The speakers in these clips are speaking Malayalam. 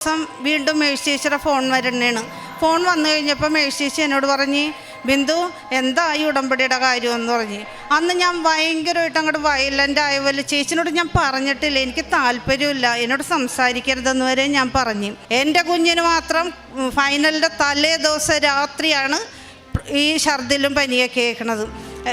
ദിവസം വീണ്ടും മേഴ്സീച്ചറെ ഫോൺ വരണേണ് ഫോൺ വന്നു കഴിഞ്ഞപ്പോൾ മേഴ്സീച്ചി എന്നോട് പറഞ്ഞ് ബിന്ദു എന്തായി ഉടമ്പടിയുടെ കാര്യം എന്ന് പറഞ്ഞ്? അന്ന് ഞാൻ ഭയങ്കരമായിട്ട് അങ്ങോട്ട് വയലന്റ് ആയ പോലെ ചേച്ചിനോട് ഞാൻ പറഞ്ഞിട്ടില്ല. എനിക്ക് താല്പര്യമില്ല. എന്നോട് സംസാരിക്കരുതെന്ന് വരെ ഞാൻ പറഞ്ഞു. എന്റെ കുഞ്ഞിന് മാത്രം ഫൈനലിന്റെ തലേ ദിവസം രാത്രിയാണ് ഈ ഛർദിലും പനിയൊക്കെ കേൾക്കണത്.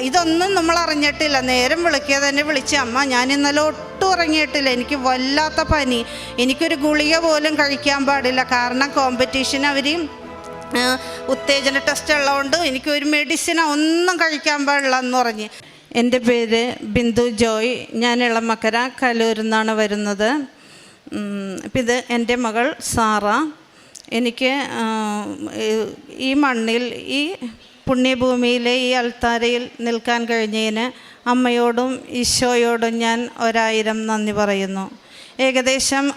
ഇതൊന്നും നമ്മൾ അറിഞ്ഞിട്ടില്ല. നേരം വിളിക്കുക തന്നെ വിളിച്ച അമ്മ ഞാൻ ഇന്നലെ ഒട്ടും ഉറങ്ങിയിട്ടില്ല എനിക്ക് വല്ലാത്ത പനി. എനിക്കൊരു ഗുളിക പോലും കഴിക്കാൻ പാടില്ല. കാരണം കോമ്പറ്റീഷൻ അവർ ഉത്തേജന ടെസ്റ്റ് ഉള്ളതുകൊണ്ട് എനിക്ക് ഒരു മെഡിസിൻ ഒന്നും കഴിക്കാൻ പാടില്ല എന്ന് പറഞ്ഞ്. എന്റെ പേര് ബിന്ദു ജോയ്. ഞാൻ ഇളമക്കര കലൂരിൽ നിന്നാണ് വരുന്നത്. ഇത് എന്റെ മകൾ സാറ. എനിക്ക് ഈ മണ്ണിൽ ഈ പുണ്യഭൂമിയിലെ ഈ അൽത്താരയിൽ നിൽക്കാൻ കഴിഞ്ഞതിന് അമ്മയോടും ഈശോയോടും ഞാൻ ഒരായിരം നന്ദി പറയുന്നു. ഏകദേശം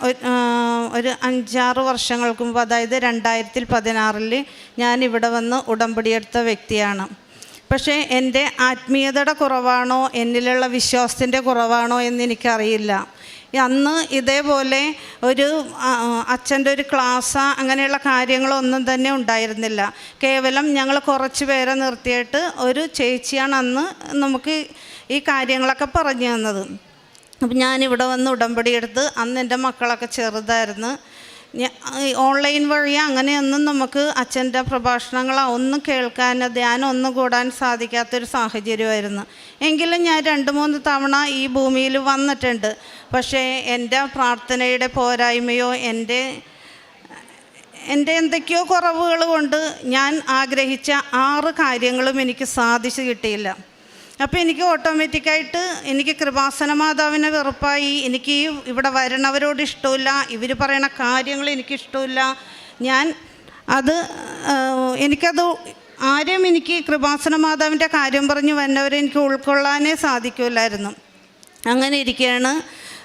ഒരു- അഞ്ചാറ് വർഷങ്ങൾക്ക് മുമ്പ് അതായത് രണ്ടായിരത്തി പതിനാറിൽ ഞാൻ ഇവിടെ വന്ന് ഉടമ്പടിയെടുത്ത വ്യക്തിയാണ്. പക്ഷേ എന്റെ ആത്മീയതയുടെ കുറവാണോ? എന്നിലുള്ള വിശ്വാസത്തിന്റെ കുറവാണോ എന്ന് എനിക്കറിയില്ല. അന്ന് ഇതേപോലെ ഒരു അച്ഛന്റെ ഒരു ക്ലാസ് അങ്ങനെയുള്ള കാര്യങ്ങളൊന്നും തന്നെ ഉണ്ടായിരുന്നില്ല. കേവലം ഞങ്ങൾ കുറച്ച് പേരെ നിർത്തിയിട്ട് ഒരു ചേച്ചിയാണ് അന്ന് നമുക്ക് ഈ കാര്യങ്ങളൊക്കെ പറഞ്ഞു തന്നത്. അപ്പം ഞാനിവിടെ വന്ന് ഉടമ്പടി എടുത്ത് അന്ന് എന്റെ മക്കളൊക്കെ ചെറുതായിരുന്നു. ഓൺലൈൻ വഴി അങ്ങനെയൊന്നും നമുക്ക് അച്ഛന്റെ പ്രഭാഷണങ്ങളോ ഒന്നും കേൾക്കാൻ ധ്യാനം ഒന്നും കൂടാൻ സാധിക്കാത്തൊരു സാഹചര്യമായിരുന്നു. എങ്കിലും ഞാൻ രണ്ട് മൂന്ന് തവണ ഈ ഭൂമിയിൽ വന്നിട്ടുണ്ട്. പക്ഷേ എന്റെ പ്രാർത്ഥനയുടെ പോരായ്മയോ എന്റെ എന്റെ എന്തൊക്കെയോ കുറവുകൾ കൊണ്ട് ഞാൻ ആഗ്രഹിച്ച ആറ് കാര്യങ്ങളും എനിക്ക് സാധിച്ചു കിട്ടിയില്ല. അപ്പോൾ എനിക്ക് ഓട്ടോമാറ്റിക്കായിട്ട് എനിക്ക് കൃപാസന മാതാവിനെ വെറുപ്പായി എനിക്ക് ഇവിടെ വരണവരോട് ഇഷ്ടമില്ല ഇവർ പറയണ കാര്യങ്ങൾ എനിക്ക് ഇഷ്ടമില്ല. ഞാൻ അത് എനിക്കത് ആരും എനിക്ക് കൃപാസന മാതാവിന്റെ കാര്യം പറഞ്ഞ് വന്നവരെ എനിക്ക് ഉൾക്കൊള്ളാനേ സാധിക്കില്ലായിരുന്നു അങ്ങനെ ഇരിക്കുകയാണ്.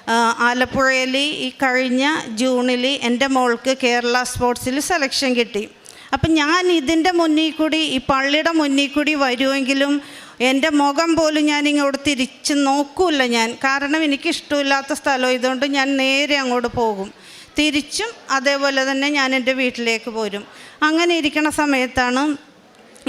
ആലപ്പുഴയിൽ ഈ കഴിഞ്ഞ ജൂണിൽ എന്റെ മോൾക്ക് കേരള സ്പോർട്സിൽ സെലക്ഷൻ കിട്ടി. അപ്പം ഞാൻ ഇതിന്റെ മുന്നിൽ കൂടി ഈ പള്ളിയുടെ മുന്നിൽ കൂടി വരുമെങ്കിലും എന്റെ മുഖം പോലും ഞാൻ ഇങ്ങോട്ട് തിരിച്ച് നോക്കൂല ഞാൻ. കാരണം എനിക്കിഷ്ടമില്ലാത്ത സ്ഥലം ഇതുകൊണ്ട് ഞാൻ നേരെ അങ്ങോട്ട് പോകും. തിരിച്ചും അതേപോലെ തന്നെ ഞാൻ എന്റെ വീട്ടിലേക്ക് പോരും. അങ്ങനെ ഇരിക്കണ സമയത്താണ്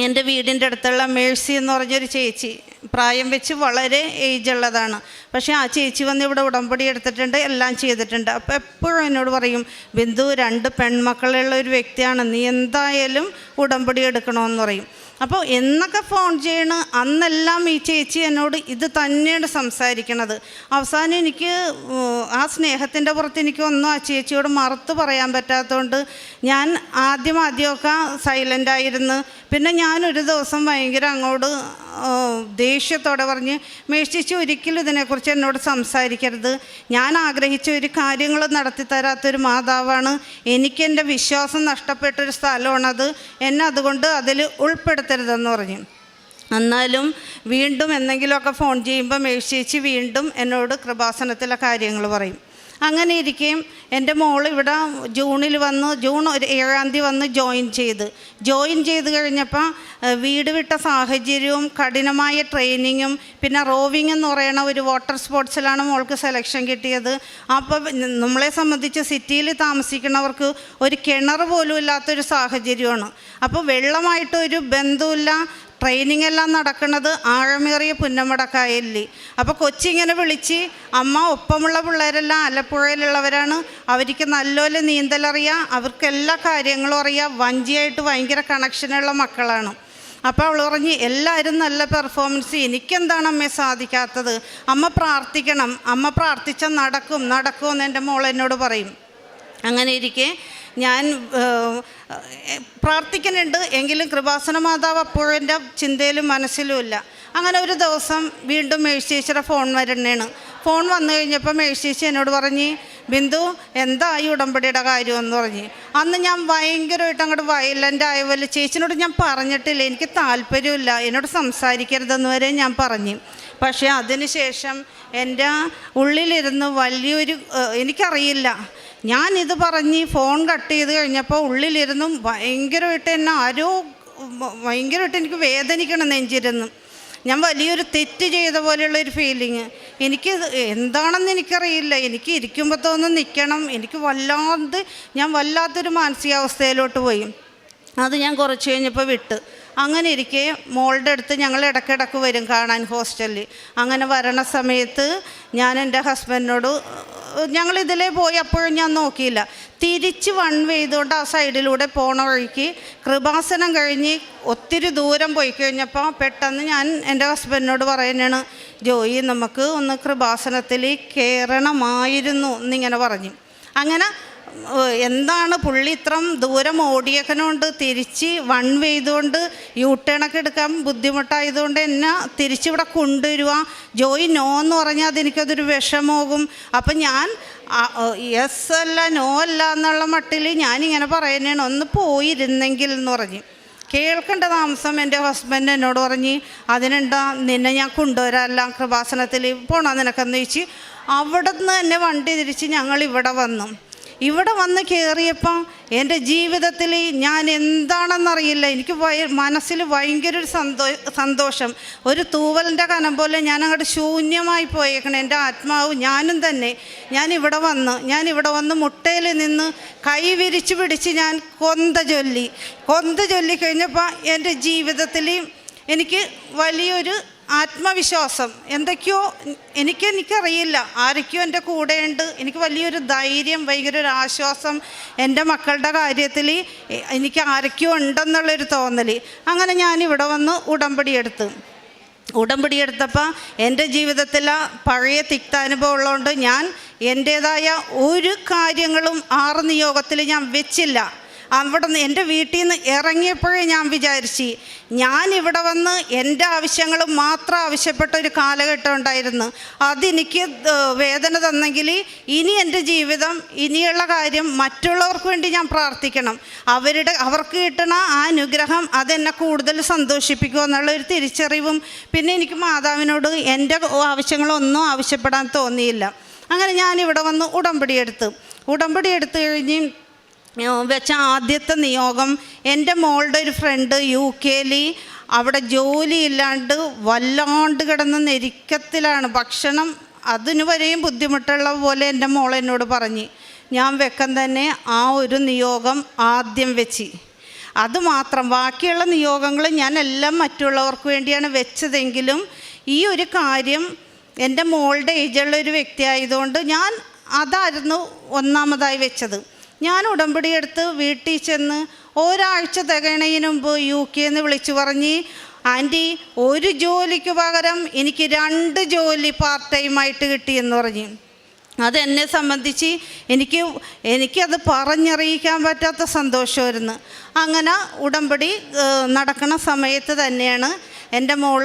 എന്റെ വീടിന്റെ അടുത്തുള്ള മേഴ്സി എന്ന് പറഞ്ഞൊരു ചേച്ചി. പ്രായം വെച്ച് വളരെ ഏജ് ഉള്ളതാണ്. പക്ഷേ ആ ചേച്ചി വന്ന് ഇവിടെ ഉടമ്പടി എടുത്തിട്ടുണ്ട് എല്ലാം ചെയ്തിട്ടുണ്ട്. അപ്പോൾ എപ്പോഴും എന്നോട് പറയും ബിന്ദു രണ്ട് പെൺമക്കളുള്ള ഒരു വ്യക്തിയാണ്. നീ എന്തായാലും ഉടമ്പടി എടുക്കണമെന്ന് പറയും. അപ്പോൾ എന്നൊക്കെ ഫോൺ ചെയ്യണ അന്നെല്ലാം ഈ ചേച്ചി എന്നോട് ഇത് തന്നെയാണ് സംസാരിക്കണത്. അവസാനം എനിക്ക് ആ സ്നേഹത്തിന്റെ പുറത്ത് എനിക്ക് ഒന്നും ആ ചേച്ചിയോട് മറുത്ത് പറയാൻ പറ്റാത്തതുകൊണ്ട് ഞാൻ ആദ്യം ആദ്യമൊക്കെ സൈലന്റായിരുന്നു പിന്നെ ഞാനൊരു ദിവസം ഭയങ്കര അങ്ങോട്ട് ദേഷ്യത്തോടെ പറഞ്ഞ് മേഷിച്ച് ഒരിക്കലും ഇതിനെക്കുറിച്ച് എന്നോട് സംസാരിക്കരുത്. ഞാൻ ആഗ്രഹിച്ച ഒരു കാര്യങ്ങൾ നടത്തി തരാത്തൊരു മാതാവാണ്. എനിക്കെന്റെ വിശ്വാസം നഷ്ടപ്പെട്ടൊരു സ്ഥലമാണത്. എന്നെ അതുകൊണ്ട് അതിൽ ഉൾപ്പെടുത്തരുതെന്ന് പറഞ്ഞു. എന്നാലും വീണ്ടും എന്തെങ്കിലുമൊക്കെ ഫോൺ ചെയ്യുമ്പോൾ മേഴ്ചേച്ചി വീണ്ടും എന്നോട് കൃപാസനത്തിലെ കാര്യങ്ങൾ പറയും. അങ്ങനെ ഇരിക്കുകയും എന്റെ മോൾ ഇവിടെ ജൂണിൽ വന്ന് ജൂൺ ഒരു ഏഴാം തീയതി വന്ന് ജോയിൻ ചെയ്ത്. ജോയിൻ ചെയ്ത് കഴിഞ്ഞപ്പോൾ വീട് വിട്ട സാഹചര്യവും കഠിനമായ ട്രെയിനിങ്ങും പിന്നെ റോവിങ് എന്ന് പറയുന്ന ഒരു വാട്ടർ സ്പോർട്സിലാണ് മോൾക്ക് സെലക്ഷൻ കിട്ടിയത്. അപ്പോൾ നമ്മളെ സംബന്ധിച്ച് സിറ്റിയിൽ താമസിക്കുന്നവർക്ക് ഒരു കിണർ പോലും ഇല്ലാത്തൊരു സാഹചര്യമാണ്. അപ്പോൾ വെള്ളമായിട്ട് ഒരു ബന്ധമില്ല ട്രെയിനിങ് എല്ലാം നടക്കുന്നത് ആഴമേറിയ പുന്നമടക്കായലിൽ അപ്പോൾ കൊച്ചിങ്ങനെ വിളിച്ച് അമ്മ ഒപ്പമുള്ള പിള്ളേരെല്ലാം ആലപ്പുഴയിലുള്ളവരാണ്. അവർക്ക് നല്ലപോലെ നീന്തലറിയാം. അവർക്ക് എല്ലാ കാര്യങ്ങളും അറിയാം. വഞ്ചിയായിട്ട് ഭയങ്കര കണക്ഷനുള്ള മക്കളാണ്. അപ്പോൾ അവൾ പറഞ്ഞ് എല്ലാവരും നല്ല പെർഫോമൻസ് എനിക്കെന്താണ് അമ്മയെ സാധിക്കാത്തത്? അമ്മ പ്രാർത്ഥിക്കണം. അമ്മ പ്രാർത്ഥിച്ചാൽ നടക്കും. നടക്കുമെന്ന് എന്റെ മോൾ എന്നോട് പറയും. അങ്ങനെ ഇരിക്കെ ഞാൻ പ്രാർത്ഥിക്കുന്നുണ്ട്. എങ്കിലും കൃപാസന മാതാവ് അപ്പോഴും എന്റെ ചിന്തയിലും മനസ്സിലും ഇല്ല. അങ്ങനെ ഒരു ദിവസം വീണ്ടും മേഴ്ചേച്ചിയുടെ ഫോൺ വരണേണ് ഫോൺ വന്നു കഴിഞ്ഞപ്പോൾ മേഴ്ചേച്ചി എന്നോട് പറഞ്ഞ് ബിന്ദു എന്താ ഈ ഉടമ്പടിയുടെ കാര്യമെന്ന് പറഞ്ഞ്. അന്ന് ഞാൻ ഭയങ്കരമായിട്ട് അങ്ങോട്ട് വയലന്റ് ആയ പോലെ ചേച്ചിനോട് ഞാൻ പറഞ്ഞിട്ടില്ല. എനിക്ക് താല്പര്യമില്ല. എന്നോട് സംസാരിക്കരുതെന്ന് വരെ ഞാൻ പറഞ്ഞു. പക്ഷേ അതിനുശേഷം എന്റെ ഉള്ളിലിരുന്ന് വലിയൊരു ഏഹ്, ഞാനിത് പറഞ്ഞ് ഫോൺ കട്ട് ചെയ്ത് കഴിഞ്ഞപ്പോൾ ഉള്ളിലിരുന്നും ഭയങ്കരമായിട്ട് എന്നെ ആരോ ഭയങ്കരമായിട്ട് എനിക്ക് വേദനിക്കണം നെഞ്ചിരുന്ന്. ഞാൻ വലിയൊരു തെറ്റ് ചെയ്ത പോലെയുള്ള ഒരു ഫീലിങ് എനിക്ക് എന്താണെന്ന് എനിക്കറിയില്ല. എനിക്ക് ഇരിക്കുമ്പോൾ തോന്നും നിൽക്കണം എനിക്ക് വല്ലാണ്ട് ഞാൻ വല്ലാത്തൊരു മാനസികാവസ്ഥയിലോട്ട് പോയി. അത് ഞാൻ കുറച്ച് കഴിഞ്ഞപ്പോൾ വിട്ട്. അങ്ങനെ ഇരിക്കെ മോളുടെ അടുത്ത് ഞങ്ങൾ ഇടയ്ക്കിടയ്ക്ക് വരും കാണാൻ ഹോസ്റ്റലിൽ. അങ്ങനെ വരണ സമയത്ത് ഞാൻ എന്റെ ഹസ്ബൻഡിനോട് ഞങ്ങൾ ഇതിലേ പോയി അപ്പോഴും ഞാൻ നോക്കിയില്ല. തിരിച്ച് വൺ ചെയ്തുകൊണ്ട് ആ സൈഡിലൂടെ പോണ വഴിക്ക് കൃപാസനം കഴിഞ്ഞ് ഒത്തിരി ദൂരം പോയി കഴിഞ്ഞപ്പോൾ പെട്ടെന്ന് ഞാൻ എന്റെ ഹസ്ബൻഡിനോട് പറയുന്നതാണ് ജോയി നമുക്ക് ഒന്ന് കൃപാസനത്തിൽ കയറണമായിരുന്നു എന്നിങ്ങനെ പറഞ്ഞു. അങ്ങനെ എന്താണ് പുള്ളി ഇത്രം ദൂരം ഓടിയേക്കണോണ്ട് തിരിച്ച് വൺ ചെയ്തുകൊണ്ട് യൂ ടേണൊക്കെ എടുക്കാൻ ബുദ്ധിമുട്ടായതുകൊണ്ട് എന്നെ തിരിച്ചിവിടെ കൊണ്ടുവരിക ജോയി നോ എന്ന് പറഞ്ഞാൽ അതെനിക്കതൊരു വിഷമമാകും. അപ്പം ഞാൻ യെസ് അല്ല നോ അല്ല എന്നുള്ള മട്ടിൽ ഞാനിങ്ങനെ പറയുന്നതാണ് ഒന്ന് പോയിരുന്നെങ്കിൽ എന്ന് പറഞ്ഞു. കേൾക്കേണ്ട താമസം എന്റെ ഹസ്ബൻഡ് എന്നോട് പറഞ്ഞ് അതിനെന്താ നിന്നെ ഞാൻ കൊണ്ടുവരാമല്ല കൃപാസനത്തിൽ പോണോ നിനക്കെന്ന് ചോദിച്ച് അവിടെ നിന്ന് തന്നെ വണ്ടി തിരിച്ച് ഞങ്ങൾ ഇവിടെ വന്നു. ഇവിടെ വന്ന് കയറിയപ്പം എന്റെ ജീവിതത്തിൽ ഞാൻ എന്താണെന്നറിയില്ല. എനിക്ക് വയ മനസ്സിൽ ഭയങ്കര ഒരു സന്തോ സന്തോഷം. ഒരു തൂവലിന്റെ കനം പോലെ ഞാൻ അങ്ങോട്ട് ശൂന്യമായി പോയേക്കണം. എന്റെ ആത്മാവ് ഞാനും തന്നെ. ഞാൻ ഇവിടെ വന്ന് ഞാൻ ഇവിടെ വന്ന് മുട്ടയിൽ നിന്ന് കൈ വിരിച്ച് പിടിച്ച് ഞാൻ കൊന്ത ചൊല്ലി. കൊന്ത ചൊല്ലി കഴിഞ്ഞപ്പോൾ എന്റെ ജീവിതത്തിൽ എനിക്ക് വലിയൊരു ആത്മവിശ്വാസം. എന്തൊക്കെയോ എനിക്ക് എനിക്കറിയില്ല. ആരൊക്കെയോ എന്റെ കൂടെയുണ്ട്. എനിക്ക് വലിയൊരു ധൈര്യം ഭയങ്കര ഒരു ആശ്വാസം എന്റെ മക്കളുടെ കാര്യത്തിൽ എനിക്ക് ആരൊക്കെയോ ഉണ്ടെന്നുള്ളൊരു തോന്നൽ. അങ്ങനെ ഞാൻ ഇവിടെ വന്ന് ഉടമ്പടി എടുത്തു. ഉടമ്പടി എടുത്തപ്പോൾ എന്റെ ജീവിതത്തിൽ പഴയ തിക്താനുഭവം ഉള്ളതുകൊണ്ട് ഞാൻ എന്റേതായ ഒരു കാര്യങ്ങളും ആറ് നിയോഗത്തിൽ ഞാൻ വെച്ചില്ല. അവിടെ നിന്ന് എന്റെ വീട്ടിൽ നിന്ന് ഇറങ്ങിയപ്പോഴേ ഞാൻ വിചാരിച്ചു ഞാൻ ഇവിടെ വന്ന് എന്റെ ആവശ്യങ്ങൾ മാത്രം ആവശ്യപ്പെട്ട ഒരു കാലഘട്ടം ഉണ്ടായിരുന്നു. അതെനിക്ക് വേദന തന്നെങ്കിൽ ഇനി എന്റെ ജീവിതം ഇനിയുള്ള കാര്യം മറ്റുള്ളവർക്ക് വേണ്ടി ഞാൻ പ്രാർത്ഥിക്കണം. അവരുടെ അവർക്ക് കിട്ടണ ആ അനുഗ്രഹം അതെന്നെ കൂടുതൽ സന്തോഷിപ്പിക്കുക എന്നുള്ള ഒരു തിരിച്ചറിവും പിന്നെ എനിക്ക് മാതാവിനോട് എന്റെ ആവശ്യങ്ങളൊന്നും ആവശ്യപ്പെടാൻ തോന്നിയില്ല. അങ്ങനെ ഞാനിവിടെ വന്ന് ഉടമ്പടി എടുത്തു. ഉടമ്പടി എടുത്തു കഴിഞ്ഞ് വെച്ച ആദ്യത്തെ നിയോഗം എന്റെ മോളുടെ ഒരു ഫ്രണ്ട് യു കെയിൽ അവിടെ ജോലിയില്ലാണ്ട് വല്ലാണ്ട് കിടന്ന നെരിക്കത്തിലാണ് ഭക്ഷണം അതിനു വരെയും ബുദ്ധിമുട്ടുള്ള പോലെ എന്റെ മോൾ എന്നോട് പറഞ്ഞ് ഞാൻ വെക്കം തന്നെ ആ ഒരു നിയോഗം ആദ്യം വെച്ച്. അതുമാത്രം ബാക്കിയുള്ള നിയോഗങ്ങൾ ഞാൻ എല്ലാം മറ്റുള്ളവർക്ക് വേണ്ടിയാണ് വെച്ചതെങ്കിലും ഈ ഒരു കാര്യം എന്റെ മോളുടെ ഏജുള്ള ഒരു വ്യക്തി ആയതുകൊണ്ട് ഞാൻ അതായിരുന്നു ഒന്നാമതായി വെച്ചത്. ഞാൻ ഉടമ്പടി എടുത്ത് വീട്ടിൽ ചെന്ന് ഒരാഴ്ച തികയണതിന് മുമ്പ് യു കെ എന്ന് വിളിച്ചു പറഞ്ഞ് ആന്റി ഒരു ജോലിക്ക് പകരം എനിക്ക് രണ്ട് ജോലി പാർട്ട് ടൈമായിട്ട് കിട്ടിയെന്ന് പറഞ്ഞു. അതെന്നെ സംബന്ധിച്ച് എനിക്ക് എനിക്കത് പറഞ്ഞറിയിക്കാൻ പറ്റാത്ത സന്തോഷമായിരുന്നു. അങ്ങനെ ഉടമ്പടി നടക്കുന്ന സമയത്ത് തന്നെയാണ് എന്റെ മോൾ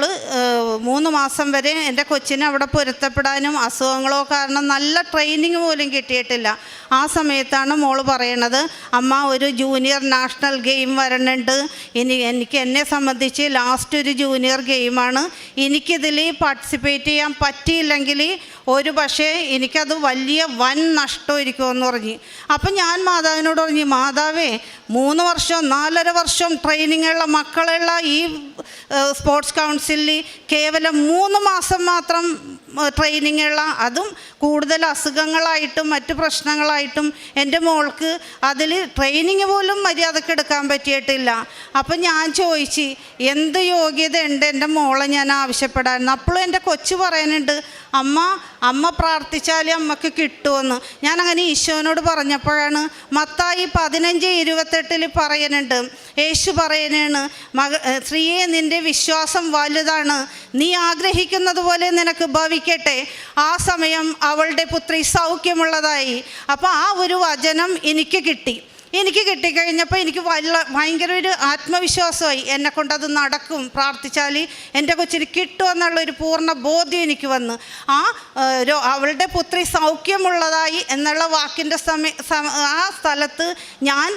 മൂന്ന് മാസം വരെ എന്റെ കൊച്ചിനെ അവിടെ പൊരുത്തപ്പെടാനും അസുഖങ്ങളോ കാരണം നല്ല ട്രെയിനിങ് പോലും കിട്ടിയിട്ടില്ല. ആ സമയത്താണ് മോൾ പറയണത് അമ്മ ഒരു ജൂനിയർ നാഷണൽ ഗെയിം വരണുണ്ട്. ഇനി എനിക്ക് എന്നെ സംബന്ധിച്ച് ലാസ്റ്റ് ഒരു ജൂനിയർ ഗെയിമാണ് എനിക്കിതിൽ പാർട്ടിസിപ്പേറ്റ് ചെയ്യാൻ പറ്റിയില്ലെങ്കിൽ ഒരു പക്ഷേ എനിക്കത് വലിയ വൻ നഷ്ടമായിരിക്കുമെന്ന് പറഞ്ഞു. അപ്പം ഞാൻ മാതാവിനോട് പറഞ്ഞു മാതാവേ മൂന്ന് വർഷം നാലര വർഷം ട്രെയിനിങ്ങുള്ള മക്കളുള്ള ഈ സ്പോർട്സ് കൗൺസിലിൽ കേവലം മൂന്ന് മാസം മാത്രം ട്രെയിനിങ്ങുള്ള അതും കൂടുതൽ അസുഖങ്ങളായിട്ടും മറ്റു പ്രശ്നങ്ങളായിട്ടും എന്റെ മോൾക്ക് അതിൽ ട്രെയിനിങ് പോലും മര്യാദയ്ക്ക് എടുക്കാൻ പറ്റിയിട്ടില്ല. അപ്പം ഞാൻ ചോദിച്ച് എന്ത് യോഗ്യത ഉണ്ട് എന്റെ മോളെ ഞാൻ ആവശ്യപ്പെടാൻ? അപ്പോഴും എന്റെ കൊച്ചു പറയാനുണ്ട് അമ്മ അമ്മ പ്രാർത്ഥിച്ചാലേ അമ്മയ്ക്ക് കിട്ടുമെന്ന് ഞാൻ അങ്ങനെ ഈശോനോട് പറഞ്ഞപ്പോഴാണ് മത്തായി പതിനഞ്ച് ഇരുപത്തെട്ടിൽ പറയുന്നുണ്ട് യേശു പറയുന്നതാണ് മക സ്ത്രീയെ നിന്റെ വിശ്വാസം വലുതാണ്. നീ ആഗ്രഹിക്കുന്നത് പോലെ നിനക്ക് ഭവിക്കട്ടെ. ആ സമയം അവളുടെ പുത്രി സൗഖ്യമുള്ളതായി. അപ്പോൾ ആ ഒരു വചനം എനിക്ക് കിട്ടി. എനിക്ക് കിട്ടിക്കഴിഞ്ഞപ്പോൾ എനിക്ക് വല്ല ഭയങ്കര ഒരു ആത്മവിശ്വാസമായി. എന്നെ കൊണ്ടത് അത് നടക്കും. പ്രാർത്ഥിച്ചാൽ എന്റെ കൊച്ചിന് കിട്ടുമെന്നുള്ള ഒരു പൂർണ ബോധ്യം എനിക്ക് വന്നു. ആ അവളുടെ പുത്രി സൗഖ്യമുള്ളതായി എന്നുള്ള വാക്കിന്റെ സമയ ആ സ്ഥലത്ത് ഞാൻ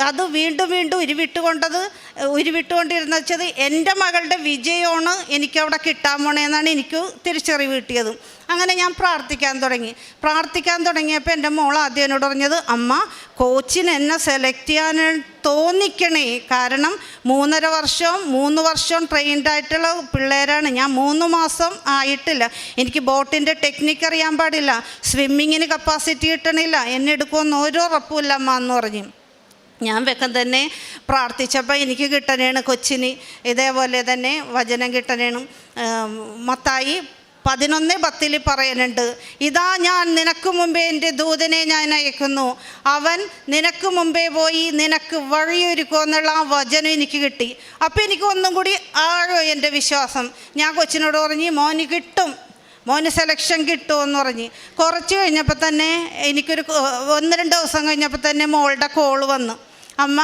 അത് വീണ്ടും വീണ്ടും ഉരുവിട്ടുകൊണ്ടത് ഉരുവിട്ടുകൊണ്ടിരുന്ന വെച്ചത് എന്റെ മകളുടെ വിജയമാണ് എനിക്കവിടെ കിട്ടാൻ പോണേന്നാണ് എനിക്ക് തിരിച്ചറിവ് കിട്ടിയത്. അങ്ങനെ ഞാൻ പ്രാർത്ഥിക്കാൻ തുടങ്ങി. പ്രാർത്ഥിക്കാൻ തുടങ്ങിയപ്പോൾ എന്റെ മോൾ ആദ്യം എന്നോട് പറഞ്ഞത് അമ്മ കോച്ചിന് എന്നെ സെലക്ട് ചെയ്യാൻ തോന്നിക്കണേ. കാരണം മൂന്നര വർഷവും മൂന്ന് വർഷവും ട്രെയിൻഡ് ആയിട്ടുള്ള പിള്ളേരാണ്. ഞാൻ മൂന്ന് മാസം ആയിട്ടില്ല. എനിക്ക് ബോട്ടിന്റെ ടെക്നിക്ക് അറിയാൻ പാടില്ല. സ്വിമ്മിങ്ങിന് കപ്പാസിറ്റി കിട്ടണില്ല. എന്നെ എടുക്കുമെന്ന് ഓരോ ഉറപ്പുമില്ല അമ്മ എന്ന് പറഞ്ഞു. ഞാൻ വെക്കം തന്നെ പ്രാർത്ഥിച്ചപ്പോൾ എനിക്ക് കിട്ടണേണ് കൊച്ചിന്. ഇതേപോലെ തന്നെ വചനം കിട്ടണേണ്. മത്തായി പതിനൊന്ന് പത്തിൽ പറയുന്നുണ്ട് ഇതാ ഞാൻ നിനക്ക് മുമ്പേ എന്റെ ദൂതനെ ഞാൻ അയക്കുന്നു. അവൻ നിനക്ക് മുമ്പേ പോയി നിനക്ക് വഴിയൊരുക്കുമെന്നുള്ള ആ വചനം എനിക്ക് കിട്ടി. അപ്പോൾ എനിക്ക് ഒന്നും കൂടി ആഴോ എന്റെ വിശ്വാസം. ഞാൻ കൊച്ചിനോട് പറഞ്ഞ് മോന് കിട്ടും. മോന് സെലക്ഷൻ കിട്ടുമെന്ന് പറഞ്ഞ്. കുറച്ച് കഴിഞ്ഞപ്പോൾ തന്നെ എനിക്കൊരു ഒന്ന് രണ്ട് ദിവസം കഴിഞ്ഞപ്പോൾ തന്നെ മോളുടെ കോൾ വന്നു. അമ്മ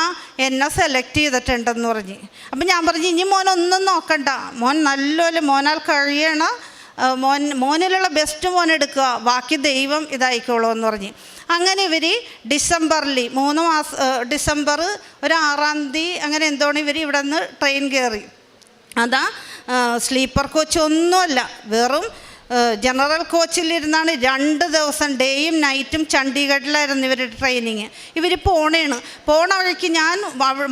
എന്നെ സെലക്ട് ചെയ്തിട്ടുണ്ടെന്ന് പറഞ്ഞ്. അപ്പം ഞാൻ പറഞ്ഞു ഇനി മോനൊന്നും നോക്കണ്ട. മോൻ നല്ലപോലെ മോനാൽ കഴിയണ മോൻ മോനിലുള്ള ബെസ്റ്റ് മോൻ എടുക്കുക. ബാക്കി ദൈവം ഇതായിക്കോളൂ എന്ന് പറഞ്ഞ്. അങ്ങനെ ഇവർ ഡിസംബറിൽ മൂന്ന് മാസം ഡിസംബർ ഒരു ആറാം തീയതി അങ്ങനെ എന്തോണ് ഇവർ ഇവിടെ നിന്ന് ട്രെയിൻ കയറി അതാ സ്ലീപ്പർ കോച്ച് ഒന്നുമല്ല. വെറും ജനറൽ കോച്ചിലിരുന്നാണ് രണ്ട് ദിവസം ഡേയും നൈറ്റും ചണ്ഡീഗഡിലായിരുന്നു ഇവരുടെ ട്രെയിനിങ്. ഇവർ പോണേണ് പോണ വഴിക്ക് ഞാൻ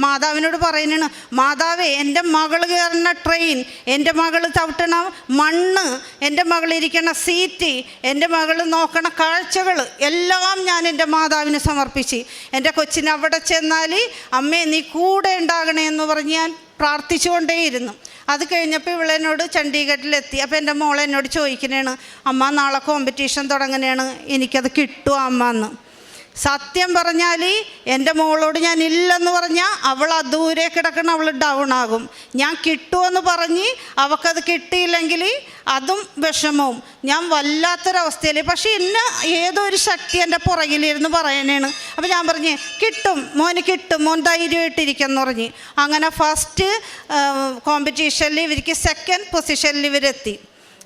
മാതാവിനോട് പറയുന്നതാണ് മാതാവ് എന്റെ മകൾ കയറുന്ന ട്രെയിൻ എന്റെ മകൾ ചവിട്ടണ മണ്ണ് എന്റെ മകൾ മകളിരിക്കണ സീറ്റ് എന്റെ മകൾ നോക്കണ കാഴ്ചകൾ എല്ലാം ഞാൻ എന്റെ മാതാവിന് സമർപ്പിച്ച്. എന്റെ കൊച്ചിന് അവിടെ ചെന്നാൽ അമ്മേ നീ കൂടെ ഉണ്ടാകണേ എന്ന് പറഞ്ഞാൽ പ്രാർത്ഥിച്ചുകൊണ്ടേയിരുന്നു. അത് കഴിഞ്ഞപ്പോൾ ഇവളെന്നോട് ചണ്ഡീഗഡിലെത്തി. അപ്പോൾ എന്റെ മോളെന്നോട് ചോദിക്കണേണ് അമ്മ നാളെ കോമ്പറ്റീഷൻ തുടങ്ങണേണ്. എനിക്കത് കിട്ടുമോ അമ്മ എന്ന്. സത്യം പറഞ്ഞാൽ എന്റെ മോളോട് ഞാൻ ഇല്ലെന്ന് പറഞ്ഞാൽ അവൾ ആ ദൂരെ കിടക്കണം അവൾ ഡൗൺ ആകും. ഞാൻ കിട്ടുമെന്ന് പറഞ്ഞ് അവൾക്കത് കിട്ടിയില്ലെങ്കിൽ അതും വിഷമവും. ഞാൻ വല്ലാത്തൊരവസ്ഥയിൽ പക്ഷേ എന്നെ ഏതൊരു ശക്തി എന്റെ പുറകിലിരുന്ന് പറയണേണ്. അപ്പോൾ ഞാൻ പറഞ്ഞ് കിട്ടും മോന് കിട്ടും മോൻ ധൈര്യമായിട്ടിരിക്കുമെന്ന് പറഞ്ഞ്. അങ്ങനെ ഫസ്റ്റ് കോമ്പറ്റീഷനിൽ ഇവർക്ക് സെക്കൻഡ് പൊസിഷനിൽ ഇവരെത്തി.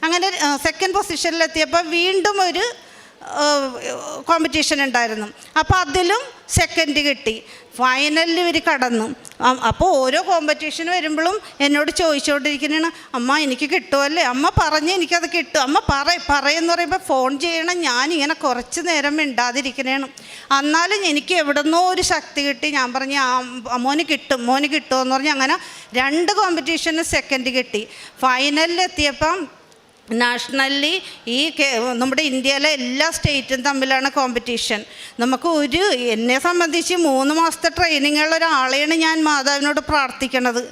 അങ്ങനെ സെക്കൻഡ് പൊസിഷനിലെത്തിയപ്പോൾ വീണ്ടും ഒരു കോമ്പറ്റീഷൻ ഉണ്ടായിരുന്നു. അപ്പോൾ അതിലും സെക്കൻഡ് കിട്ടി. ഫൈനലിൽ ഇവർ കടന്നു. അപ്പോൾ ഓരോ കോമ്പറ്റീഷൻ വരുമ്പോഴും എന്നോട് ചോദിച്ചുകൊണ്ടിരിക്കുന്നതാണ് അമ്മ എനിക്ക് കിട്ടുമല്ലേ അമ്മ പറഞ്ഞ് എനിക്കത് കിട്ടും. അമ്മ പറ പറയെന്ന് പറയുമ്പോൾ ഫോൺ ചെയ്യണം. ഞാനിങ്ങനെ കുറച്ച് നേരം മിണ്ടാതിരിക്കണേണ് എന്നാലും എനിക്ക് എവിടുന്നോ ഒരു ശക്തി കിട്ടി. ഞാൻ പറഞ്ഞ് മോന് കിട്ടും. മോന് കിട്ടുമെന്ന് പറഞ്ഞ് അങ്ങനെ രണ്ട് കോമ്പറ്റീഷന് സെക്കൻഡ് കിട്ടി. ഫൈനലിലെത്തിയപ്പം നാഷണലി ഈ നമ്മുടെ ഇന്ത്യയിലെ എല്ലാ സ്റ്റേറ്റും തമ്മിലാണ് കോമ്പറ്റീഷൻ നമുക്ക് ഒരു എന്നെ സംബന്ധിച്ച് മൂന്ന് മാസത്തെ ട്രെയിനിങ്ങുള്ള ഒരാളെയാണ് ഞാൻ മാതാവിനോട് പ്രാർത്ഥിക്കണത്.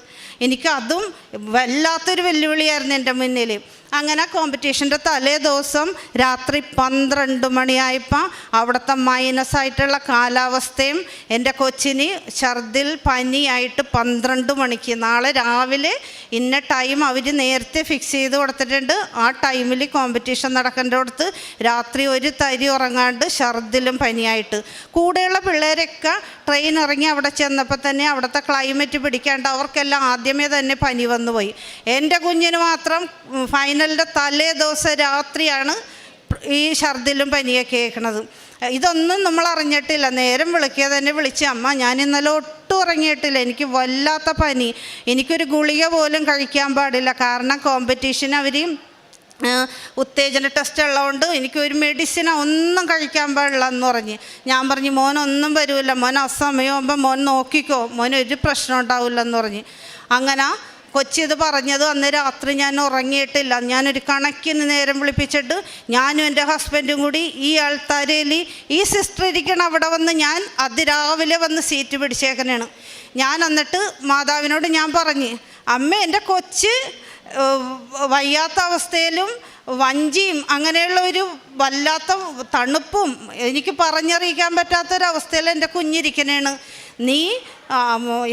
എനിക്കതും വല്ലാത്തൊരു വെല്ലുവിളിയായിരുന്നു എന്റെ മുന്നിൽ അങ്ങനെ കോമ്പറ്റീഷന്റെ തലേ ദിവസം രാത്രി പന്ത്രണ്ട് മണിയായപ്പോൾ അവിടുത്തെ മൈനസ് ആയിട്ടുള്ള കാലാവസ്ഥയും എന്റെ കൊച്ചിന് ഛർദിൽ പനിയായിട്ട് പന്ത്രണ്ട് മണിക്ക് നാളെ രാവിലെ ഇന്ന ടൈം അവർ നേരത്തെ ഫിക്സ് ചെയ്ത് കൊടുത്തിട്ടുണ്ട്. ആ ടൈമിൽ കോമ്പറ്റീഷൻ നടക്കേണ്ടടുത്ത് രാത്രി ഒരു തരി ഉറങ്ങാണ്ട് ഛർദിലും പനിയായിട്ട്. കൂടെയുള്ള പിള്ളേരൊക്കെ ട്രെയിൻ ഇറങ്ങി അവിടെ ചെന്നപ്പോൾ തന്നെ അവിടുത്തെ ക്ലൈമറ്റ് പിടിക്കാണ്ട് അവർക്കെല്ലാം ആദ്യമേ തന്നെ പനി വന്നു പോയി എന്റെ കുഞ്ഞിന് മാത്രം ഫൈനലിന്റെ തലേ ദിവസം രാത്രിയാണ് ഈ ഛർദിലും പനിയൊക്കെ കേൾക്കണത്. ഇതൊന്നും നമ്മൾ അറിഞ്ഞിട്ടില്ല. നേരം വിളിക്കുക തന്നെ വിളിച്ച് അമ്മ ഞാൻ ഇന്നലെ ഉറങ്ങിയിട്ടില്ല. എനിക്ക് വല്ലാത്ത പനി. എനിക്കൊരു ഗുളിക പോലും കഴിക്കാൻ പാടില്ല. കാരണം കോമ്പറ്റീഷൻ അവർ ഉത്തേജന ടെസ്റ്റ് ഉള്ളതുകൊണ്ട് എനിക്കൊരു മെഡിസിൻ ഒന്നും കഴിക്കാൻ പാടില്ല എന്ന് പറഞ്ഞ്. ഞാൻ പറഞ്ഞു മോനൊന്നും വരില്ല മോൻ അസമയമാകുമ്പോൾ മോൻ നോക്കിക്കോ. മോൻ ഒരു പ്രശ്നം ഉണ്ടാവില്ല എന്ന് പറഞ്ഞ്. അങ്ങനെ കൊച്ചി ഇത് പറഞ്ഞത് അന്ന് രാത്രി ഞാൻ ഉറങ്ങിയിട്ടില്ല. ഞാനൊരു കണക്കിന് നേരം വിളിപ്പിച്ചിട്ട് ഞാനും എന്റെ ഹസ്ബൻഡും കൂടി ഈ ആൾത്താരയിൽ ഈ സിസ്റ്റർ ഇരിക്കണം അവിടെ വന്ന് ഞാൻ അതിരാവിലെ വന്ന് സീറ്റ് പിടിച്ചേക്കനാണ് ഞാൻ എന്നിട്ട് മാതാവിനോട് ഞാൻ പറഞ്ഞ് അമ്മ എന്റെ കൊച്ച് വയ്യാത്ത അവസ്ഥയിലും വഞ്ചിയും അങ്ങനെയുള്ള ഒരു വല്ലാത്ത തണുപ്പും എനിക്ക് പറഞ്ഞറിയിക്കാൻ പറ്റാത്തൊരവസ്ഥയിൽ എന്റെ കുഞ്ഞിരിക്കണേണ്. നീ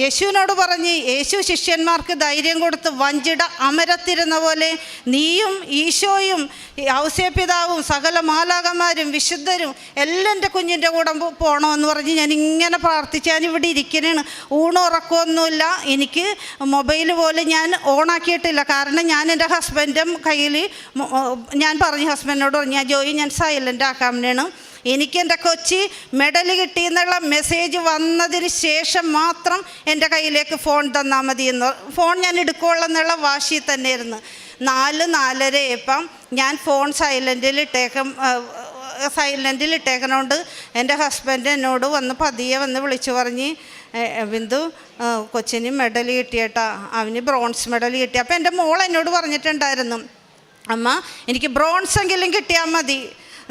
യേശുവിനോട് പറഞ്ഞ് യേശു ശിഷ്യന്മാർക്ക് ധൈര്യം കൊടുത്ത് വഞ്ചിട അമരത്തിരുന്ന പോലെ നീയും ഈശോയും ഔസേപിതാവും സകല മാലാകന്മാരും വിശുദ്ധരും എല്ലാം എന്റെ കുഞ്ഞിന്റെ കൂടെ പോകണമെന്ന് പറഞ്ഞ് ഞാൻ ഇങ്ങനെ പ്രാർത്ഥിച്ച് ഞാൻ ഇവിടെ ഇരിക്കണേണ്. ഊണുറക്കമൊന്നുമില്ല എനിക്ക് മൊബൈൽ പോലെ ഞാൻ ഓണാക്കിയിട്ടില്ല. കാരണം ഞാൻ എന്റെ ഹസ്ബൻഡും കയ്യിൽ ഞാൻ പറഞ്ഞു ഹസ്ബൻഡിനോട് പറഞ്ഞു ഞാൻ ജോയി ഞാൻ സൈലന്റ് ആക്കാൻ വേണ്ടിയാണ് എനിക്ക് എന്റെ കൊച്ചി മെഡൽ കിട്ടിയെന്നുള്ള മെസ്സേജ് വന്നതിന് ശേഷം മാത്രം എന്റെ കയ്യിലേക്ക് ഫോൺ തന്നാൽ മതി എന്ന്. ഫോൺ ഞാൻ എടുക്കുകയുള്ളെന്നുള്ള വാശി തന്നെയായിരുന്നു. നാല് നാലരയപ്പം ഞാൻ ഫോൺ സൈലന്റിൽ ഇട്ടേക്കും സൈലന്റിൽ ഇട്ടേക്കണോണ്ട് എന്റെ ഹസ്ബൻഡ് എന്നോട് വന്ന് പതിയെ വന്ന് വിളിച്ചു പറഞ്ഞ് "ഏ, ഏ, ബിന്ദു കൊച്ചിന് മെഡൽ കിട്ടിയേട്ടാ. അവന് ബ്രോൺസ് മെഡൽ കിട്ടി. അപ്പോൾ എന്റെ മോൾ എന്നോട് പറഞ്ഞിട്ടുണ്ടായിരുന്നു അമ്മ എനിക്ക് ബ്രോൺസ് എങ്കിലും കിട്ടിയാൽ മതി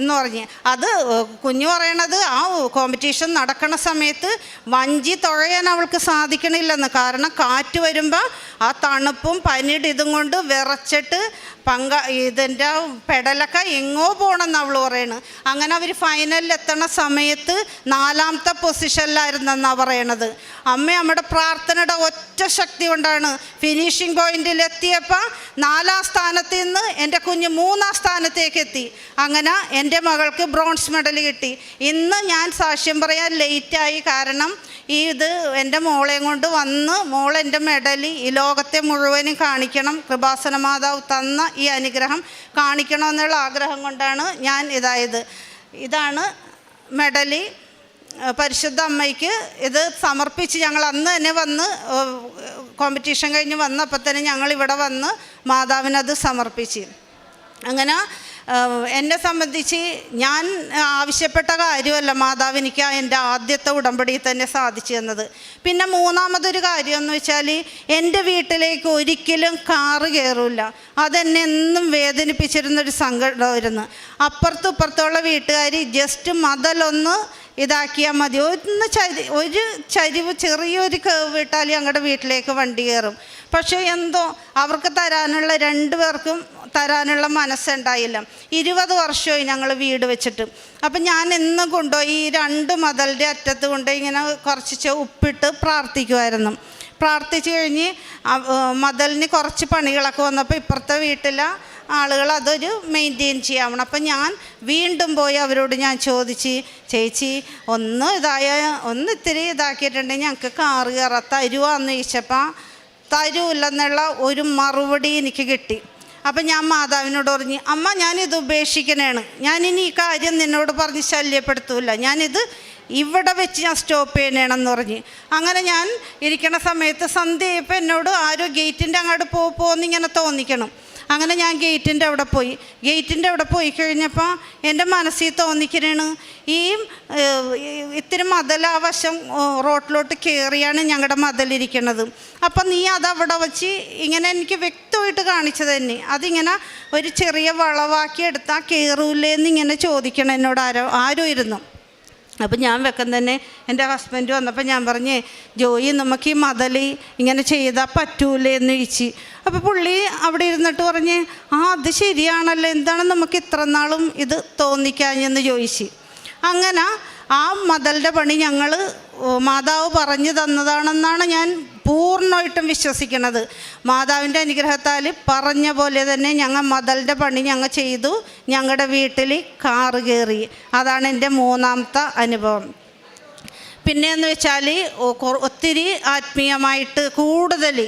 എന്ന് പറഞ്ഞ്. അത് കുഞ്ഞു പറയണത് ആ കോമ്പറ്റീഷൻ നടക്കണ സമയത്ത് വഞ്ചി തുഴയാൻ അവൾക്ക് സാധിക്കണില്ലെന്ന്. കാരണം കാറ്റ് വരുമ്പോൾ ആ തണുപ്പും പനിയുടെ ഇതും കൊണ്ട് വിറച്ചിട്ട് പങ്ക ഇതിന്റെ പെടലൊക്കെ എങ്ങോ പോകണമെന്ന് അവൾ പറയണ്. അങ്ങനെ അവർ ഫൈനലിൽ എത്തണ സമയത്ത് നാലാമത്തെ പൊസിഷനിലായിരുന്നെന്നാണ് പറയണത്. അമ്മ നമ്മുടെ പ്രാർത്ഥനയുടെ ഒറ്റ ശക്തി കൊണ്ടാണ്. ഫിനിഷിംഗ് പോയിന്റിൽ എത്തിയപ്പോൾ നാലാം സ്ഥാനത്ത് നിന്ന് എന്റെ കുഞ്ഞ് മൂന്നാം സ്ഥാനത്തേക്ക് എത്തി. അങ്ങനെ എന്റെ മകൾക്ക് ബ്രോൺസ് മെഡൽ കിട്ടി. ഇന്ന് ഞാൻ സാക്ഷ്യം പറയാൻ ലേറ്റായി കാരണം ഈ ഇത് എന്റെ മോളെയും കൊണ്ട് വന്ന് മോൾ എന്റെ മെഡൽ ഈ ലോകത്തെ മുഴുവനും കാണിക്കണം. കൃപാസന മാതാവ് തന്ന ഈ അനുഗ്രഹം കാണിക്കണമെന്നുള്ള ആഗ്രഹം കൊണ്ടാണ് ഞാൻ ഇതായത്. ഇതാണ് മെഡലി. പരിശുദ്ധ അമ്മയ്ക്ക് ഇത് സമർപ്പിച്ച് ഞങ്ങൾ അന്ന് തന്നെ വന്ന് കോമ്പറ്റീഷൻ കഴിഞ്ഞ് വന്നപ്പോൾ തന്നെ ഞങ്ങൾ ഇവിടെ വന്ന് മാതാവിനത് സമർപ്പിച്ച്. അങ്ങനെ എന്നെ സംബന്ധിച്ച് ഞാൻ ആവശ്യപ്പെട്ട കാര്യമല്ല മാതാവ് എനിക്ക് എന്റെ ആദ്യത്തെ ഉടമ്പടി തന്നെ സാധിച്ചു തന്നത്. പിന്നെ മൂന്നാമതൊരു കാര്യം എന്ന് വെച്ചാൽ എന്റെ വീട്ടിലേക്ക് ഒരിക്കലും കാറ് കയറില്ല അതെന്നെ എന്നും വേദനിപ്പിച്ചിരുന്നൊരു സങ്കടമായിരുന്നു. അപ്പുറത്തും ഇപ്പുറത്തുള്ള വീട്ടുകാർ ജസ്റ്റ് മതലൊന്ന് ഇതാക്കിയാൽ മതി. ഒന്ന് ചരി ഒരു ചരിവ് ചെറിയൊരു കേവ് ഇട്ടാൽ ഞങ്ങളുടെ വീട്ടിലേക്ക് വണ്ടി കയറും. പക്ഷേ എന്തോ അവർക്ക് തരാനുള്ള രണ്ടു പേർക്കും തരാനുള്ള മനസ്സുണ്ടായില്ല. ഇരുപത് വർഷമായി ഞങ്ങൾ വീട് വെച്ചിട്ട്. അപ്പം ഞാൻ എന്നും കൊണ്ടുപോയി ഈ രണ്ട് മതലിന്റെ അറ്റത്ത് കൊണ്ട് ഇങ്ങനെ കുറച്ച് ഉപ്പിട്ട് പ്രാർത്ഥിക്കുമായിരുന്നു പ്രാർത്ഥിച്ചു കഴിഞ്ഞ് മതലിന് കുറച്ച് പണികളൊക്കെ വന്നപ്പോൾ ഇപ്പുറത്തെ വീട്ടിലെ ആളുകൾ അതൊരു മെയിന്റെയിൻ ചെയ്യാവണം. അപ്പം ഞാൻ വീണ്ടും പോയി അവരോട് ഞാൻ ചോദിച്ച് ചേച്ചി ഒന്ന് ഇതായ ഒന്ന് ഇത്തിരി ഇതാക്കിയിട്ടുണ്ടെങ്കിൽ ഞങ്ങൾക്ക് കാറ് കയറാം. തരുവാന്ന് ചോദിച്ചപ്പോൾ തരൂല്ലെന്നുള്ള ഒരു മറുപടി എനിക്ക് കിട്ടി. അപ്പം ഞാൻ മാതാവിനോട് പറഞ്ഞു അമ്മ ഞാനിത് ഉപേക്ഷിക്കണേണ്. ഞാനിനി ഈ കാര്യം നിന്നോട് പറഞ്ഞ് ശല്യപ്പെടുത്തൂല. ഞാനിത് ഇവിടെ വെച്ച് ഞാൻ സ്റ്റോപ്പ് ചെയ്യണേണെന്ന് പറഞ്ഞ്. അങ്ങനെ ഞാൻ ഇരിക്കണ സമയത്ത് സന്ധ്യയപ്പോൾ എന്നോട് ആരോ ഗേറ്റിന്റെ അങ്ങോട്ട് പോ പോന്നിങ്ങനെ തോന്നിക്കണം. അങ്ങനെ ഞാൻ ഗേറ്റിന്റെ അവിടെ പോയി. ഗേറ്റിന്റെ അവിടെ പോയി കഴിഞ്ഞപ്പോൾ എന്റെ മനസ്സിൽ തോന്നിക്കണേണ് ഈ ഇത്തിരി മതൽ വശം റോട്ടിലോട്ട് കയറിയാണ് ഞങ്ങളുടെ മതലിരിക്കണത് അപ്പം നീ അതവിടെ വച്ച് ഇങ്ങനെ എനിക്ക് വ്യക്തമായിട്ട് കാണിച്ചു തന്നെ. അതിങ്ങനെ ഒരു ചെറിയ വളവാക്കി എടുത്താൽ കയറൂലേന്ന് ഇങ്ങനെ ചോദിക്കണം എന്നോട് ആരോ ആരും ഇരുന്നു. അപ്പം ഞാൻ വെക്കം തന്നെ എന്റെ ഹസ്ബൻഡ് വന്നപ്പോൾ ഞാൻ പറഞ്ഞേ ജോയി നമുക്ക് ഈ മതലി ഇങ്ങനെ ചെയ്താൽ പറ്റൂലേ എന്ന് ചോദിച്ചു. അപ്പോൾ പുള്ളി അവിടെ ഇരുന്നിട്ട് പറഞ്ഞ് ആ അത് ശരിയാണല്ലോ എന്താണ് നമുക്ക് ഇത്ര നാളും ഇത് തോന്നിക്കാഞ്ഞെന്ന് ചോദിച്ചു. അങ്ങനെ ആ മതലിന്റെ പണി ഞങ്ങൾ മാതാവ് പറഞ്ഞു തന്നതാണെന്നാണ് ഞാൻ പൂർണമായിട്ടും വിശ്വസിക്കണത്. മാതാവിന്റെ അനുഗ്രഹത്താൽ പറഞ്ഞ പോലെ തന്നെ ഞങ്ങൾ മതലിന്റെ പണി ഞങ്ങൾ ചെയ്തു. ഞങ്ങളുടെ വീട്ടിൽ കാറ് കയറി. അതാണ് എന്റെ മൂന്നാമത്തെ അനുഭവം. പിന്നെയെന്ന് വെച്ചാൽ ഒത്തിരി ആത്മീയമായിട്ട് കൂടുതൽ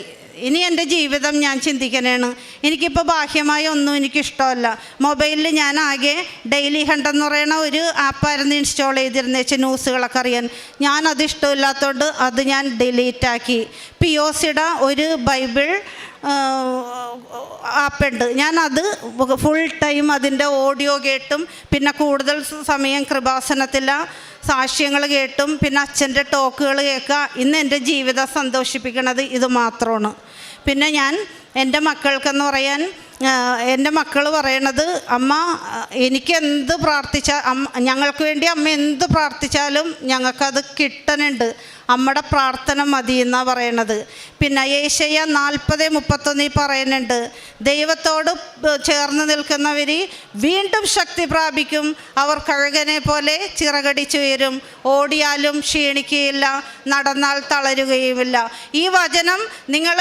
ഇനി എന്റെ ജീവിതം ഞാൻ ചിന്തിക്കണേണ്. എനിക്കിപ്പോൾ ബാഹ്യമായ ഒന്നും എനിക്കിഷ്ടമല്ല. മൊബൈലിൽ ഞാൻ ആകെ ഡെയിലി ഹണ്ട് എന്ന് പറയുന്ന ഒരു ആപ്പായിരുന്നു ഇൻസ്റ്റാൾ ചെയ്തിരുന്ന ന്യൂസുകളൊക്കെ അറിയാൻ. ഞാനത് ഇഷ്ടമില്ലാത്തതുകൊണ്ട് അത് ഞാൻ ഡിലീറ്റ് ആക്കി. പി ഒ സിയുടെ ഒരു ബൈബിൾ ആപ്പുണ്ട് അത് ഫുൾ ടൈം അതിന്റെ ഓഡിയോ കേട്ടും പിന്നെ കൂടുതൽ സമയം കൃപാസനത്തില സാക്ഷ്യങ്ങൾ കേട്ടും പിന്നെ അച്ഛന്റെ ടോക്കുകൾ കേൾക്കുക ഇന്ന് എന്റെ ജീവിതം സന്തോഷിപ്പിക്കുന്നത് ഇത് മാത്രമാണ്. പിന്നെ ഞാൻ എന്റെ മക്കൾക്കെന്ന് പറയാൻ എന്റെ മക്കൾ പറയണത് അമ്മ എനിക്ക് എന്ത് പ്രാർത്ഥിച്ചാൽ അമ്മ ഞങ്ങൾക്ക് വേണ്ടി അമ്മ എന്ത് പ്രാർത്ഥിച്ചാലും ഞങ്ങൾക്കത് കിട്ടണുണ്ട്. അമ്മയുടെ പ്രാർത്ഥന മതി എന്നാണ് പറയണത്. പിന്നെ ഏഷ്യ നാൽപ്പത് മുപ്പത്തൊന്നിൽ പറയുന്നുണ്ട്. ദൈവത്തോട് ചേർന്ന് നിൽക്കുന്നവർ വീണ്ടും ശക്തി പ്രാപിക്കും. അവർ കഴുകനെ പോലെ ചിറകടിച്ചുയരും ഓടിയാലും ക്ഷീണിക്കുകയില്ല. നടന്നാൽ തളരുകയുമില്ല. ഈ വചനം നിങ്ങൾ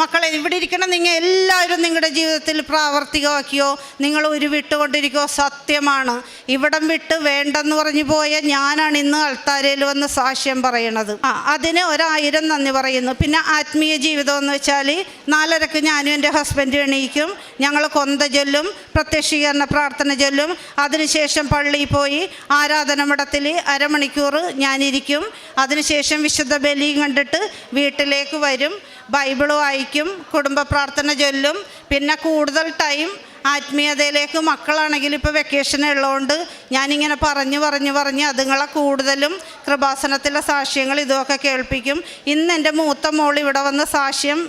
മക്കളെ ഇവിടെ ഇരിക്കണം നിങ്ങൾ എല്ലാവരും നിങ്ങളുടെ ജീവിതത്തിൽ പ്രാവർത്തികമാക്കിയോ നിങ്ങൾ ഒരു വിട്ടുകൊണ്ടിരിക്കുകയോ സത്യമാണ്. ഇവിടം വിട്ട് വേണ്ടെന്ന് പറഞ്ഞു പോയ ഞാനാണ് ഇന്ന് അൾത്താരയിൽ വന്ന് സാക്ഷ്യം പറയണത്. അതിന് ഒരായിരം നന്ദി പറയുന്നു. പിന്നെ ആത്മീയ ജീവിതം എന്ന് വെച്ചാൽ നാലരക്ക് ഞാനും എന്റെ ഹസ്ബൻഡ് എണീക്കും. ഞങ്ങൾ കൊന്ത ചൊല്ലും പ്രത്യക്ഷീകരണ പ്രാർത്ഥന ചൊല്ലും. അതിനുശേഷം പള്ളിയിൽ പോയി ആരാധന മഠത്തിൽ അരമണിക്കൂർ ഞാനിരിക്കും. അതിനുശേഷം വിശുദ്ധ ബലിയും കണ്ടിട്ട് വീട്ടിലേക്ക് വരും. ബൈബിൾ വായിക്കും കുടുംബ പ്രാർത്ഥന ചൊല്ലും. പിന്നെ കൂടുതൽ ടൈം ആത്മീയതയിലേക്ക് മക്കളാണെങ്കിൽ ഇപ്പോൾ വെക്കേഷൻ ഉള്ളതുകൊണ്ട് ഞാനിങ്ങനെ പറഞ്ഞു പറഞ്ഞു പറഞ്ഞ് അതുങ്ങളെ കൂടുതലും കൃപാസനത്തിലെ സാക്ഷ്യങ്ങൾ ഇതുമൊക്കെ കേൾപ്പിക്കും. ഇന്ന് എന്റെ മൂത്ത മോൾ ഇവിടെ വന്ന സാക്ഷ്യം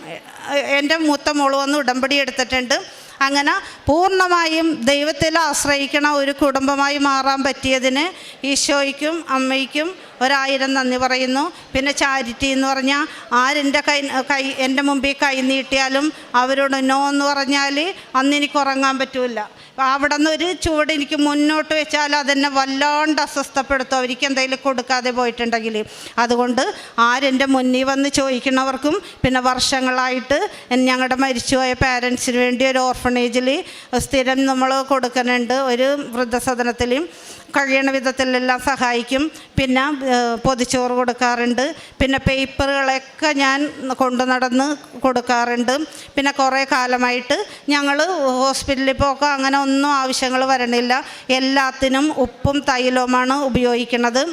എന്റെ മൂത്ത മോൾ വന്ന് ഉടമ്പടി എടുത്തിട്ടുണ്ട്. അങ്ങനെ പൂർണമായും ദൈവത്തിൽ ആശ്രയിക്കണ ഒരു കുടുംബമായി മാറാൻ പറ്റിയതിന് ഈശോയ്ക്കും അമ്മയ്ക്കും ഒരായിരം നന്ദി പറയുന്നു. പിന്നെ ചാരിറ്റി എന്ന് പറഞ്ഞാൽ ആരെന്റെ കൈ കൈ എന്റെ മുമ്പിൽ കൈ നീട്ടിയാലും അവരോട് നോ എന്ന് പറഞ്ഞാൽ അന്ന് എനിക്ക് ഉറങ്ങാൻ പറ്റില്ല അവിടെ നിന്ന് ഒരു ചുവട് എനിക്ക് മുന്നോട്ട് വെച്ചാൽ അതെന്നെ വല്ലാണ്ട് അസ്വസ്ഥപ്പെടുത്തും. അവർക്ക് എന്തെങ്കിലും കൊടുക്കാതെ പോയിട്ടുണ്ടെങ്കിൽ. അതുകൊണ്ട് ആരെന്റെ മുന്നിൽ വന്ന് ചോദിക്കുന്നവർക്കും പിന്നെ വർഷങ്ങളായിട്ട് ഞങ്ങളുടെ മരിച്ചുപോയ പാരൻസിന് വേണ്ടി ഒരു ഓർഫണേജിൽ സ്ഥിരം നമ്മൾ കൊടുക്കുന്നുണ്ട്. ഒരു വൃദ്ധസദനത്തിൽ കഴിയണ വിധത്തിലെല്ലാം സഹായിക്കും. പിന്നെ പൊതിച്ചോറ് കൊടുക്കാറുണ്ട്. പിന്നെ പേപ്പറുകളൊക്കെ ഞാൻ കൊണ്ടു നടന്ന് കൊടുക്കാറുണ്ട്. പിന്നെ കുറേ കാലമായിട്ട് ഞങ്ങൾ ഹോസ്പിറ്റലിൽ പോക്കോ അങ്ങനെ ഒന്നും ആവശ്യങ്ങൾ വരണില്ല. എല്ലാത്തിനും ഉപ്പും തൈലവുമാണ് ഉപയോഗിക്കുന്നത്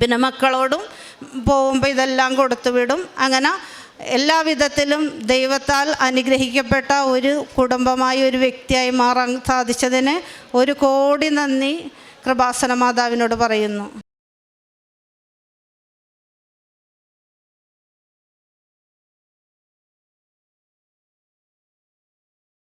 പിന്നെ മക്കളോടും പോകുമ്പോൾ ഇതെല്ലാം കൊടുത്തു വിടും. അങ്ങനെ എല്ലാ വിധത്തിലും ദൈവത്താൽ അനുഗ്രഹിക്കപ്പെട്ട ഒരു കുടുംബമായി ഒരു വ്യക്തിയായി മാറാൻ സാധിച്ചതിന് ഒരു കോടി നന്ദി. കൃപാസന മാതാവിനോട് പറയുന്നു.